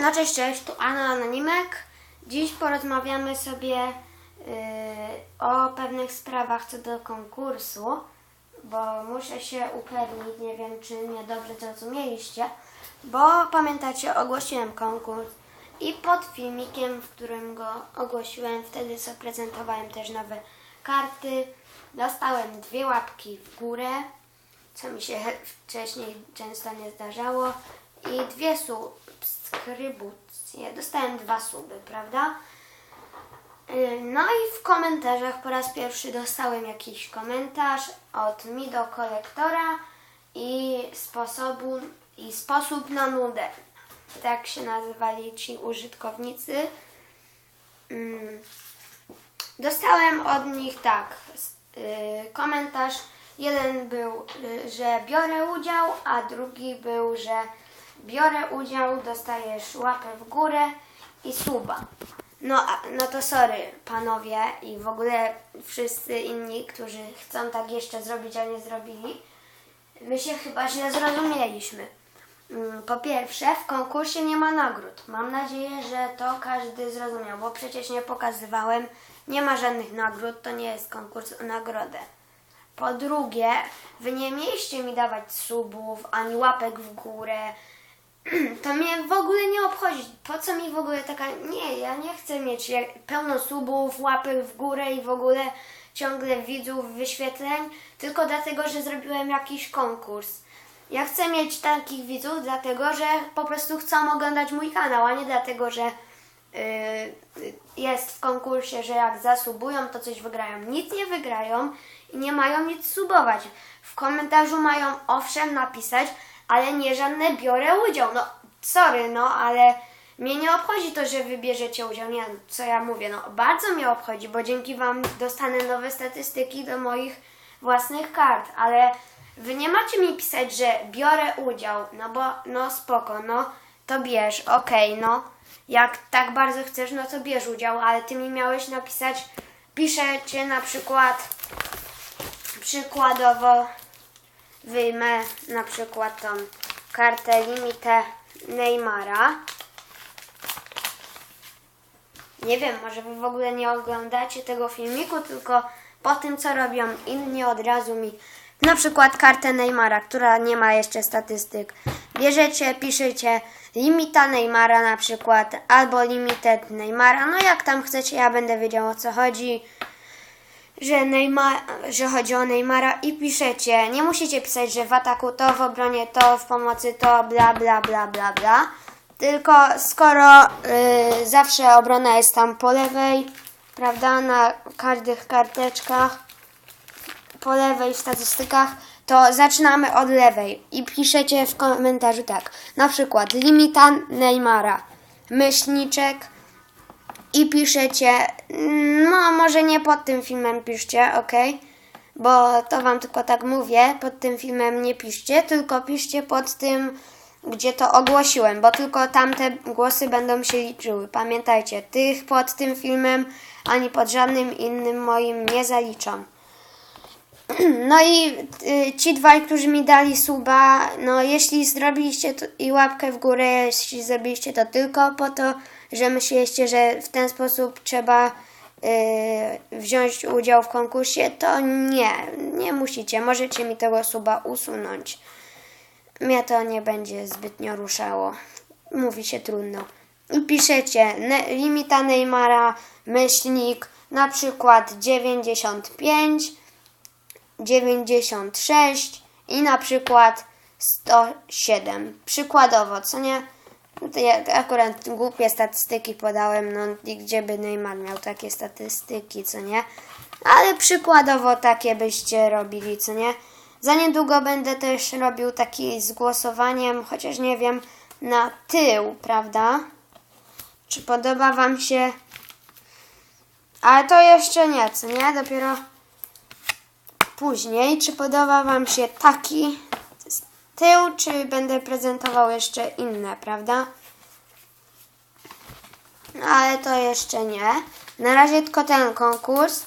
No cześć, cześć, tu Anna Anonimek. Dziś porozmawiamy sobie yy, o pewnych sprawach co do konkursu, bo muszę się upewnić, nie wiem czy mnie dobrze zrozumieliście, bo pamiętacie, ogłosiłem konkurs i pod filmikiem, w którym go ogłosiłem, wtedy sobie prezentowałem też nowe karty, dostałem dwie łapki w górę, co mi się wcześniej często nie zdarzało. I dwie subskrybucje. Dostałem dwa suby, prawda? Yy, No i w komentarzach po raz pierwszy dostałem jakiś komentarz od mi do kolektora i sposobu i sposób na nudę. Tak się nazywali ci użytkownicy. Mm. Dostałem od nich tak y, komentarz. Jeden był, y, że biorę udział, a drugi był, że biorę udział, dostajesz łapę w górę i suba. No, a- no to sorry panowie i w ogóle wszyscy inni, którzy chcą tak jeszcze zrobić, a nie zrobili. My się chyba źle zrozumieliśmy. Mm, Po pierwsze, w konkursie nie ma nagród. Mam nadzieję, że to każdy zrozumiał, bo przecież nie pokazywałem. Nie ma żadnych nagród, to nie jest konkurs o nagrodę. Po drugie, wy nie mieliście mi dawać subów ani łapek w górę. To mnie w ogóle nie obchodzi. Po co mi w ogóle taka. Nie, ja nie chcę mieć pełno subów, łapek w górę i w ogóle ciągle widzów, wyświetleń, tylko dlatego, że zrobiłem jakiś konkurs. Ja chcę mieć takich widzów, dlatego że po prostu chcą oglądać mój kanał, a nie dlatego, że yy, jest w konkursie, że jak zasubują, to coś wygrają. Nic nie wygrają i nie mają nic subować. W komentarzu mają owszem napisać, ale nie żadne biorę udział. No, sorry, no, ale mnie nie obchodzi to, że wybierzecie udział. Nie, co ja mówię, no, bardzo mnie obchodzi, bo dzięki Wam dostanę nowe statystyki do moich własnych kart, ale Wy nie macie mi pisać, że biorę udział, no bo, no spoko, no, to bierz, okej, no. Jak tak bardzo chcesz, no to bierz udział, ale Ty mi miałeś napisać, piszę Cię na przykład, przykładowo, wyjmę na przykład tą kartę limitę Neymara. Nie wiem, może wy w ogóle nie oglądacie tego filmiku, tylko po tym, co robią inni, od razu mi na przykład kartę Neymara, która nie ma jeszcze statystyk. Bierzecie, piszecie limita Neymara na przykład, albo limited Neymara, no jak tam chcecie, ja będę wiedział o co chodzi że, Neymar, że chodzi o Neymara i piszecie. Nie musicie pisać, że w ataku to, w obronie to, w pomocy to, bla bla bla bla bla. Tylko skoro y, zawsze obrona jest tam po lewej, prawda, na każdych karteczkach, po lewej w statystykach, to zaczynamy od lewej i piszecie w komentarzu tak. Na przykład limita Neymara, myślniczek, i piszecie, no może nie pod tym filmem piszcie, ok? Bo to wam tylko tak mówię, pod tym filmem nie piszcie, tylko piszcie pod tym, gdzie to ogłosiłem, bo tylko tamte głosy będą się liczyły. Pamiętajcie, tych pod tym filmem ani pod żadnym innym moim nie zaliczam. No i y, ci dwaj, którzy mi dali suba, no jeśli zrobiliście to i łapkę w górę, jeśli zrobiliście to tylko po to, że myśleliście, że w ten sposób trzeba y, wziąć udział w konkursie, to nie, nie musicie. Możecie mi tego suba usunąć. Mnie to nie będzie zbytnio ruszało. Mówi się trudno. I piszecie ne, limita Neymara, myślnik, na przykład 95, 96 i na przykład 107. Przykładowo, co nie? No to ja akurat głupie statystyki podałem, no i gdzie by Neymar miał takie statystyki, co nie? Ale przykładowo takie byście robili, co nie? Za niedługo będę też robił taki z głosowaniem, chociaż nie wiem, na tył, prawda? Czy podoba Wam się? Ale to jeszcze nie, co nie? Dopiero później. Czy podoba Wam się taki tył, czy będę prezentował jeszcze inne, prawda? No, ale to jeszcze nie. Na razie tylko ten konkurs.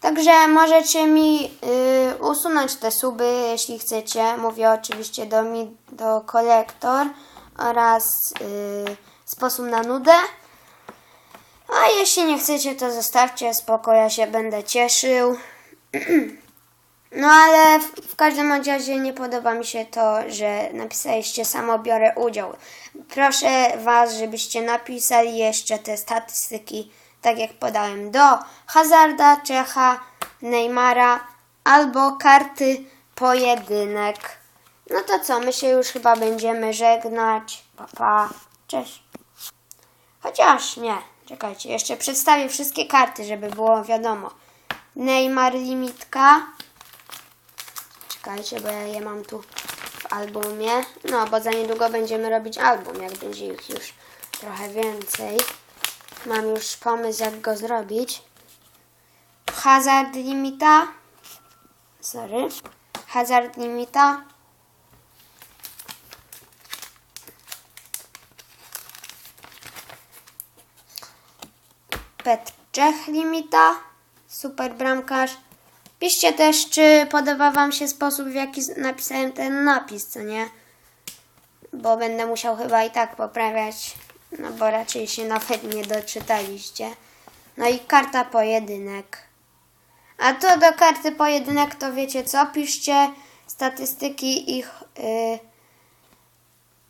Także możecie mi y, usunąć te suby, jeśli chcecie. Mówię oczywiście do mi, do kolektor oraz y, sposób na nudę. A jeśli nie chcecie, to zostawcie, spoko, ja się będę cieszył. No ale w, w każdym razie nie podoba mi się to, że napisaliście samo biorę udział. Proszę Was, żebyście napisali jeszcze te statystyki, tak jak podałem, do Hazarda, Czecha, Neymara albo karty pojedynek. No to co, my się już chyba będziemy żegnać. Pa, pa. Cześć. Chociaż nie, czekajcie, jeszcze przedstawię wszystkie karty, żeby było wiadomo. Neymar limitka. Czekajcie, bo ja je mam tu w albumie. No, bo za niedługo będziemy robić album, jak będzie ich już trochę więcej. Mam już pomysł, jak go zrobić. Hazard limita. Sorry. Hazard limita. Pet Czech limita. Super bramkarz. Piszcie też, czy podoba Wam się sposób, w jaki napisałem ten napis, co nie? Bo będę musiał chyba i tak poprawiać, no bo raczej się nawet nie doczytaliście. No i karta pojedynek. A to do karty pojedynek to wiecie co? Piszcie statystyki ich y,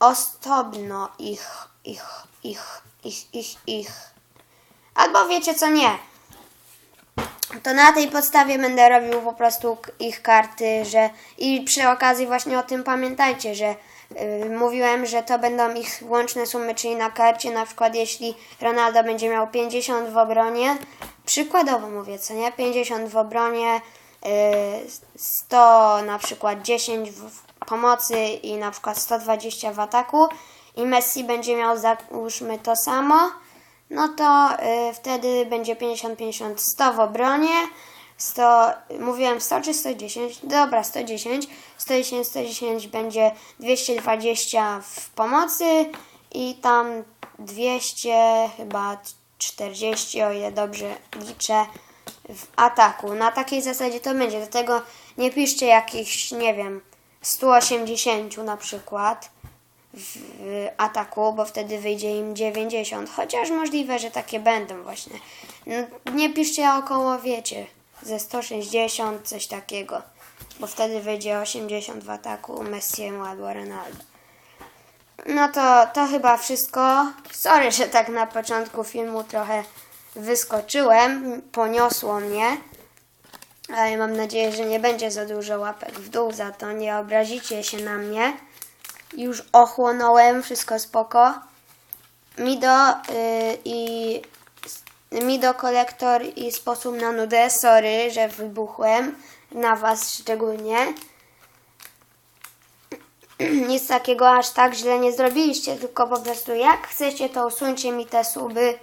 osobno, ich, ich, ich, ich, ich, ich. Albo wiecie co nie to na tej podstawie będę robił po prostu ich karty, że i przy okazji właśnie o tym pamiętajcie, że y, mówiłem, że to będą ich łączne sumy, czyli na karcie na przykład jeśli Ronaldo będzie miał 50 w obronie, przykładowo mówię, co nie, 50 w obronie, y, 100 na przykład 10 w w pomocy i na przykład 120 w ataku i Messi będzie miał załóżmy to samo, no to y, wtedy będzie 50, 50, 100 w obronie. 100, mówiłem 100 czy 110? Dobra, 110. 110, 110 będzie 220 w pomocy i tam 200, chyba 40, o ile dobrze liczę, w ataku. Na takiej zasadzie to będzie. Do tego nie piszcie jakichś, nie wiem, 180 na przykład w ataku, bo wtedy wyjdzie im 90. Chociaż możliwe, że takie będą właśnie. Nie piszcie około, wiecie, ze 160, coś takiego. Bo wtedy wyjdzie 80 w ataku Messiemu albo Ronaldo. No to, to chyba wszystko. Sorry, że tak na początku filmu trochę wyskoczyłem, poniosło mnie. Ale mam nadzieję, że nie będzie za dużo łapek w dół za to. Nie obrazicie się na mnie. Już ochłonąłem, wszystko spoko. Mido y, i Mido kolektor i sposób na nudę. Sorry, że wybuchłem. Na was szczególnie. Nic takiego aż tak źle nie zrobiliście, tylko po prostu jak chcecie, to usuńcie mi te suby,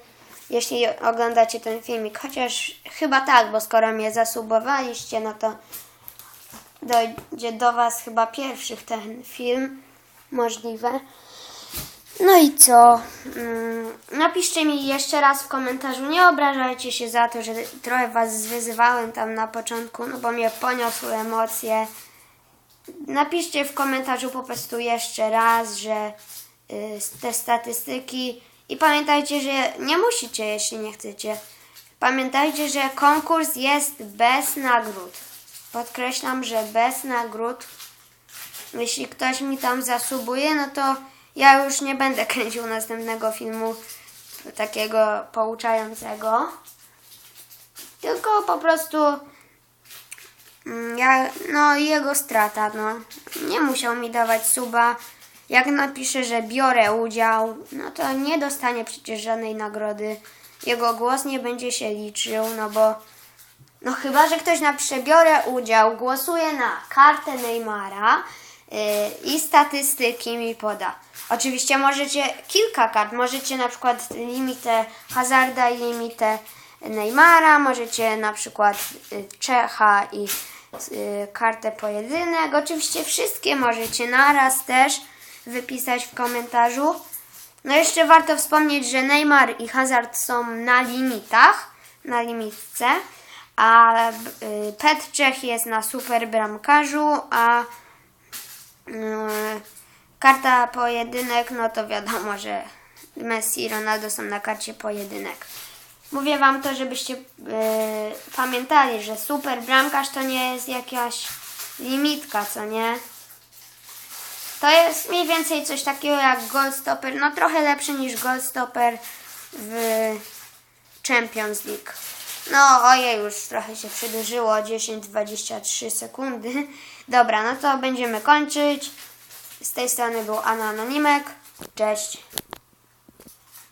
jeśli oglądacie ten filmik. Chociaż chyba tak, bo skoro mnie zasubowaliście, no to dojdzie do Was chyba pierwszych ten film. Możliwe. No i co? Mm, Napiszcie mi jeszcze raz w komentarzu. Nie obrażajcie się za to, że trochę Was wyzywałem tam na początku, no bo mnie poniosły emocje. Napiszcie w komentarzu po prostu jeszcze raz, że y, te statystyki i pamiętajcie, że nie musicie, jeśli nie chcecie. Pamiętajcie, że konkurs jest bez nagród. Podkreślam, że bez nagród. Jeśli ktoś mi tam zasubuje, no to ja już nie będę kręcił następnego filmu takiego pouczającego. Tylko po prostu mm, ja, no jego strata, no. Nie musiał mi dawać suba. Jak napisze, że biorę udział, no to nie dostanie przecież żadnej nagrody. Jego głos nie będzie się liczył, no bo no chyba, że ktoś napisze biorę udział, głosuję na kartę Neymara i statystyki mi poda. Oczywiście możecie kilka kart, możecie na przykład limitę Hazarda i limitę Neymara, możecie na przykład y, Czecha i y, kartę pojedynek. Oczywiście wszystkie możecie naraz też wypisać w komentarzu. No jeszcze warto wspomnieć, że Neymar i Hazard są na limitach, na limitce, a y, Pet Czech jest na super bramkarzu, a y, karta pojedynek, no to wiadomo, że Messi i Ronaldo są na karcie pojedynek. Mówię wam to, żebyście yy, pamiętali, że super bramkarz to nie jest jakaś limitka, co nie? To jest mniej więcej coś takiego jak Goldstopper, no trochę lepszy niż Goldstopper w Champions League. No ojej, już trochę się przedłużyło, 10-23 sekundy. Dobra, no to będziemy kończyć. Z tej strony był Anonimek. Cześć.